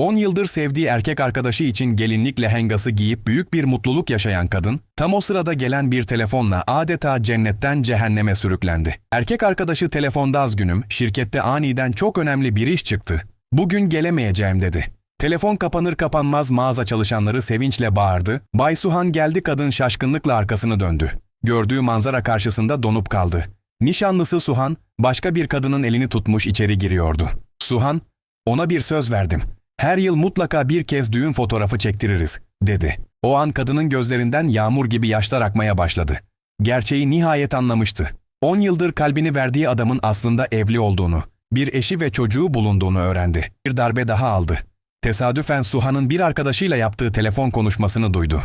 10 yıldır sevdiği erkek arkadaşı için gelinlik lehengası giyip büyük bir mutluluk yaşayan kadın, tam o sırada gelen bir telefonla adeta cennetten cehenneme sürüklendi. Erkek arkadaşı telefonda az günüm, şirkette aniden çok önemli bir iş çıktı. Bugün gelemeyeceğim dedi. Telefon kapanır kapanmaz mağaza çalışanları sevinçle bağırdı. Bay Suhan geldi kadın şaşkınlıkla arkasını döndü. Gördüğü manzara karşısında donup kaldı. Nişanlısı Suhan, başka bir kadının elini tutmuş içeri giriyordu. Suhan, ona bir söz verdim. Her yıl mutlaka bir kez düğün fotoğrafı çektiririz, dedi. O an kadının gözlerinden yağmur gibi yaşlar akmaya başladı. Gerçeği nihayet anlamıştı. 10 yıldır kalbini verdiği adamın aslında evli olduğunu, bir eşi ve çocuğu bulunduğunu öğrendi. Bir darbe daha aldı. Tesadüfen Suhan'ın bir arkadaşıyla yaptığı telefon konuşmasını duydu.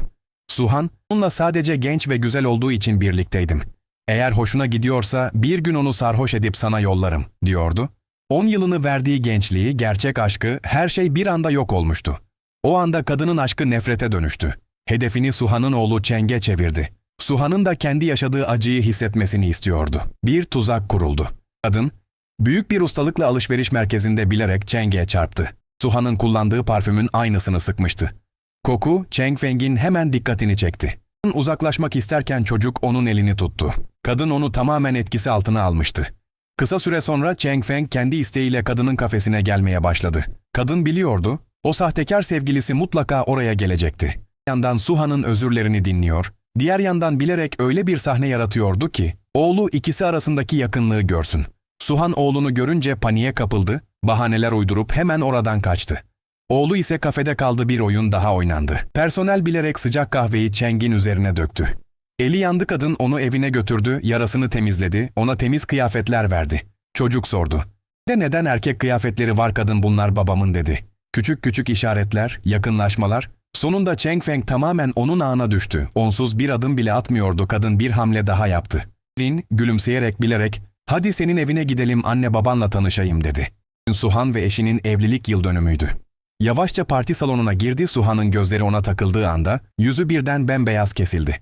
Suhan, onunla sadece genç ve güzel olduğu için birlikteydim. Eğer hoşuna gidiyorsa bir gün onu sarhoş edip sana yollarım, diyordu. 10 yılını verdiği gençliği, gerçek aşkı, her şey bir anda yok olmuştu. O anda kadının aşkı nefrete dönüştü. Hedefini Suhan'ın oğlu Çeng'e çevirdi. Suhan'ın da kendi yaşadığı acıyı hissetmesini istiyordu. Bir tuzak kuruldu. Kadın, büyük bir ustalıkla alışveriş merkezinde bilerek Cheng'e çarptı. Suhan'ın kullandığı parfümün aynısını sıkmıştı. Koku, Cheng Feng'in hemen dikkatini çekti. Uzaklaşmak isterken çocuk onun elini tuttu. Kadın onu tamamen etkisi altına almıştı. Kısa süre sonra Cheng Feng kendi isteğiyle kadının kafesine gelmeye başladı. Kadın biliyordu, o sahtekar sevgilisi mutlaka oraya gelecekti. Bir yandan Suhan'ın özürlerini dinliyor, diğer yandan bilerek öyle bir sahne yaratıyordu ki, oğlu ikisi arasındaki yakınlığı görsün. Suhan oğlunu görünce paniğe kapıldı, bahaneler uydurup hemen oradan kaçtı. Oğlu ise kafede kaldı bir oyun daha oynandı. Personel bilerek sıcak kahveyi Cheng'in üzerine döktü. Eli yandı kadın onu evine götürdü, yarasını temizledi, ona temiz kıyafetler verdi. Çocuk sordu. De neden erkek kıyafetleri var kadın bunlar babamın dedi. Küçük küçük işaretler, yakınlaşmalar, sonunda Cheng Feng tamamen onun ağına düştü. Onsuz bir adım bile atmıyordu kadın bir hamle daha yaptı. Lin gülümseyerek bilerek, hadi senin evine gidelim anne babanla tanışayım dedi. Suhan ve eşinin evlilik yıl dönümüydü. Yavaşça parti salonuna girdi Suhan'ın gözleri ona takıldığı anda yüzü birden bembeyaz kesildi.